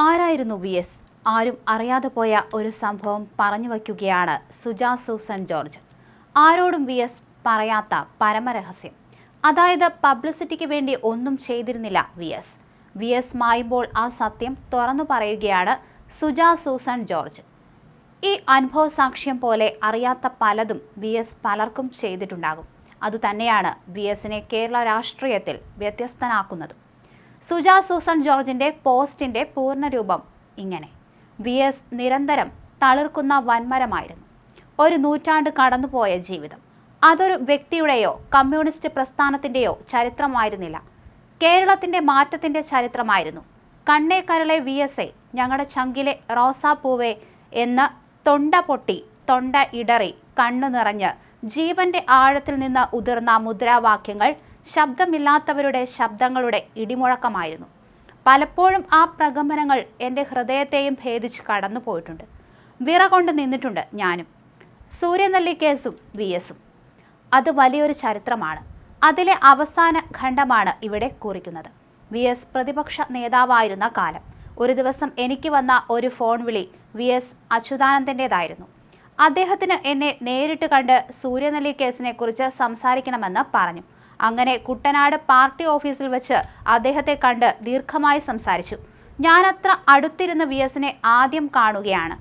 ആരായിരുന്നു V S? ആരും അറിയാതെ പോയ ഒരു സംഭവം പറഞ്ഞു വയ്ക്കുകയാണ് സുജാ സൂസൻ ജോർജ്. ആരോടും വി എസ് പറയാത്ത പരമരഹസ്യം. അതായത് പബ്ലിസിറ്റിക്ക് വേണ്ടി ഒന്നും ചെയ്തിരുന്നില്ല വി എസ്. വി എസ് മായുമ്പോൾ ആ സത്യം തുറന്നു പറയുകയാണ് സുജാ സൂസൻ ജോർജ്. ഈ അനുഭവ സാക്ഷ്യം പോലെ അറിയാത്ത പലതും വി എസ് പലർക്കും ചെയ്തിട്ടുണ്ടാകും. അതുതന്നെയാണ് വി എസിനെ കേരള രാഷ്ട്രീയത്തിൽ വ്യത്യസ്തനാക്കുന്നത്. സുജാ സൂസൻ ജോർജിന്റെ പോസ്റ്റിന്റെ പൂർണരൂപം ഇങ്ങനെ. വി എസ് നിരന്തരം തളിർക്കുന്ന വൻമരമായിരുന്നു. ഒരു നൂറ്റാണ്ട് കടന്നുപോയ ജീവിതം. അതൊരു വ്യക്തിയുടെയോ കമ്മ്യൂണിസ്റ്റ് പ്രസ്ഥാനത്തിന്റെയോ ചരിത്രമായിരുന്നില്ല. കേരളത്തിന്റെ മാറ്റത്തിന്റെ ചരിത്രമായിരുന്നു. കണ്ണേ കരളെ വി എസ് എ ഞങ്ങളുടെ ചങ്കിലെ റോസാപ്പൂവേ എന്ന് തൊണ്ട പൊട്ടി തൊണ്ട ഇടറി കണ്ണു നിറഞ്ഞ് ജീവന്റെ ആഴത്തിൽ നിന്ന് ഉതിർന്ന മുദ്രാവാക്യങ്ങൾ ശബ്ദമില്ലാത്തവരുടെ ശബ്ദങ്ങളുടെ ഇടിമുഴക്കമായിരുന്നു. പലപ്പോഴും ആ പ്രകമ്പനങ്ങൾ എന്റെ ഹൃദയത്തെയും ഭേദിച്ച് കടന്നു പോയിട്ടുണ്ട്. വിറ കൊണ്ട് നിന്നിട്ടുണ്ട് ഞാനും. സൂര്യനെല്ലി കേസും വി എസും. അത് വലിയൊരു ചരിത്രമാണ്. അതിലെ അവസാന ഖണ്ഡമാണ് ഇവിടെ കുറിക്കുന്നത്. വി എസ് പ്രതിപക്ഷ നേതാവായിരുന്ന കാലം. ഒരു ദിവസം എനിക്ക് വന്ന ഒരു ഫോൺ വിളി വി എസ് അച്യുതാനന്ദന്റെതായിരുന്നു അദ്ദേഹത്തിന് എന്നെ നേരിട്ട് കണ്ട് സൂര്യനെല്ലി കേസിനെ കുറിച്ച് സംസാരിക്കണമെന്ന് പറഞ്ഞു. അങ്ങനെ കുട്ടനാട് പാർട്ടി ഓഫീസിൽ വെച്ച് അദ്ദേഹത്തെ കണ്ട് ദീർഘമായി സംസാരിച്ചു. അത്ര അടുത്തിരുന്ന വി എസിനെ ആദ്യം കാണുകയാണ്.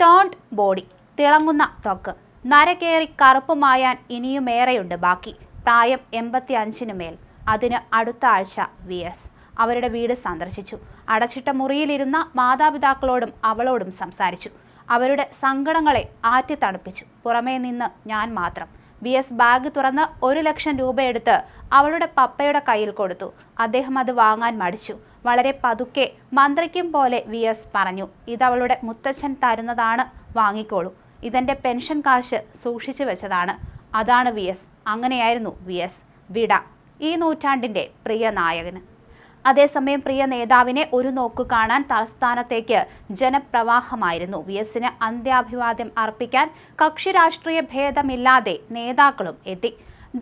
ടോണ്ട് ബോഡി തിളങ്ങുന്ന ത്വക്ക് നരകേറി കറുപ്പുമായാൻ ഇനിയുമേറെയുണ്ട് ബാക്കി. പ്രായം എൺപത്തി അഞ്ചിനു മേൽ. അതിന് അടുത്ത ആഴ്ച വി എസ് അവരുടെ വീട് സന്ദർശിച്ചു. അടച്ചിട്ട മുറിയിലിരുന്ന മാതാപിതാക്കളോടും അവളോടും സംസാരിച്ചു. അവരുടെ സങ്കടങ്ങളെ ആറ്റി തണുപ്പിച്ചു. പുറമേ നിന്ന് ഞാൻ മാത്രം. വി എസ് ബാഗ് തുറന്ന് ഒരു ലക്ഷം രൂപയെടുത്ത് അവളുടെ പപ്പയുടെ കയ്യിൽ കൊടുത്തു. അദ്ദേഹം അത് വാങ്ങാൻ മടിച്ചു. വളരെ പതുക്കെ മന്ത്രിക്കും പോലെ വി എസ് പറഞ്ഞു ഇതവളുടെ മുത്തച്ഛൻ തരുന്നതാണ് വാങ്ങിക്കോളൂ. ഇതെന്റെ പെൻഷൻ കാശ് സൂക്ഷിച്ചു വെച്ചതാണ്. അതാണ് വി എസ്. അങ്ങനെയായിരുന്നു വി എസ്. വിട. ഈ നൂറ്റാണ്ടിന്റെ പ്രിയ നായകന്. അതേസമയം പ്രിയ നേതാവിനെ ഒരു നോക്കു കാണാൻ തലസ്ഥാനത്തേക്ക് ജനപ്രവാഹമായിരുന്നു. വി എസിന് അന്ത്യാഭിവാദ്യം അർപ്പിക്കാൻ കക്ഷി രാഷ്ട്രീയ ഭേദമില്ലാതെ നേതാക്കളും എത്തി.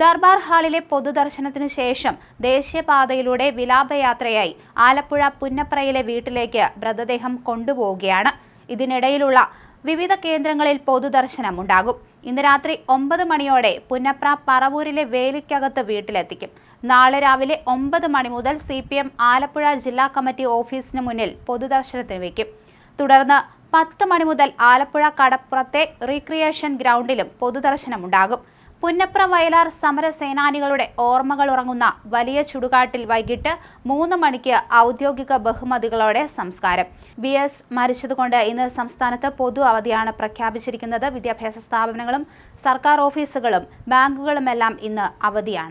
ദർബാർ ഹാളിലെ പൊതുദർശനത്തിന് ശേഷം ദേശീയപാതയിലൂടെ വിലാപയാത്രയായി ആലപ്പുഴ പുന്നപ്രയിലെ വീട്ടിലേക്ക് മൃതദേഹം കൊണ്ടുപോവുകയാണ്. ഇതിനിടയിലുള്ള വിവിധ കേന്ദ്രങ്ങളിൽ പൊതുദർശനം ഉണ്ടാകും ഇന്ന് രാത്രി ഒമ്പത് മണിയോടെ പുന്നപ്ര പറവൂരിലെ വേലിക്കകത്ത് വീട്ടിലെത്തിക്കും. നാളെ രാവിലെ ഒമ്പത് മണി മുതൽ സി പി എം ആലപ്പുഴ ജില്ലാ കമ്മിറ്റി ഓഫീസിന് മുന്നിൽ പൊതുദർശനത്തിന് വയ്ക്കും. തുടർന്ന് പത്ത് മണി മുതൽ ആലപ്പുഴ കടപ്പുറത്തെ റീക്രിയേഷൻ ഗ്രൗണ്ടിലും പൊതുദർശനമുണ്ടാകും. പുന്നപ്ര വയലാർ സമര സേനാനികളുടെ ഓർമ്മകൾ ഉറങ്ങുന്ന വലിയ ചുടുകാട്ടിൽ വൈകിട്ട് മൂന്ന് മണിക്ക് ഔദ്യോഗിക ബഹുമതികളോടെ സംസ്കാരം. വി എസ് മരിച്ചതുകൊണ്ട് ഇന്ന് സംസ്ഥാനത്ത് പൊതു അവധിയാണ് പ്രഖ്യാപിച്ചിരിക്കുന്നത്. വിദ്യാഭ്യാസ സ്ഥാപനങ്ങളും സർക്കാർ ഓഫീസുകളും ബാങ്കുകളുമെല്ലാം ഇന്ന് അവധിയാണ്.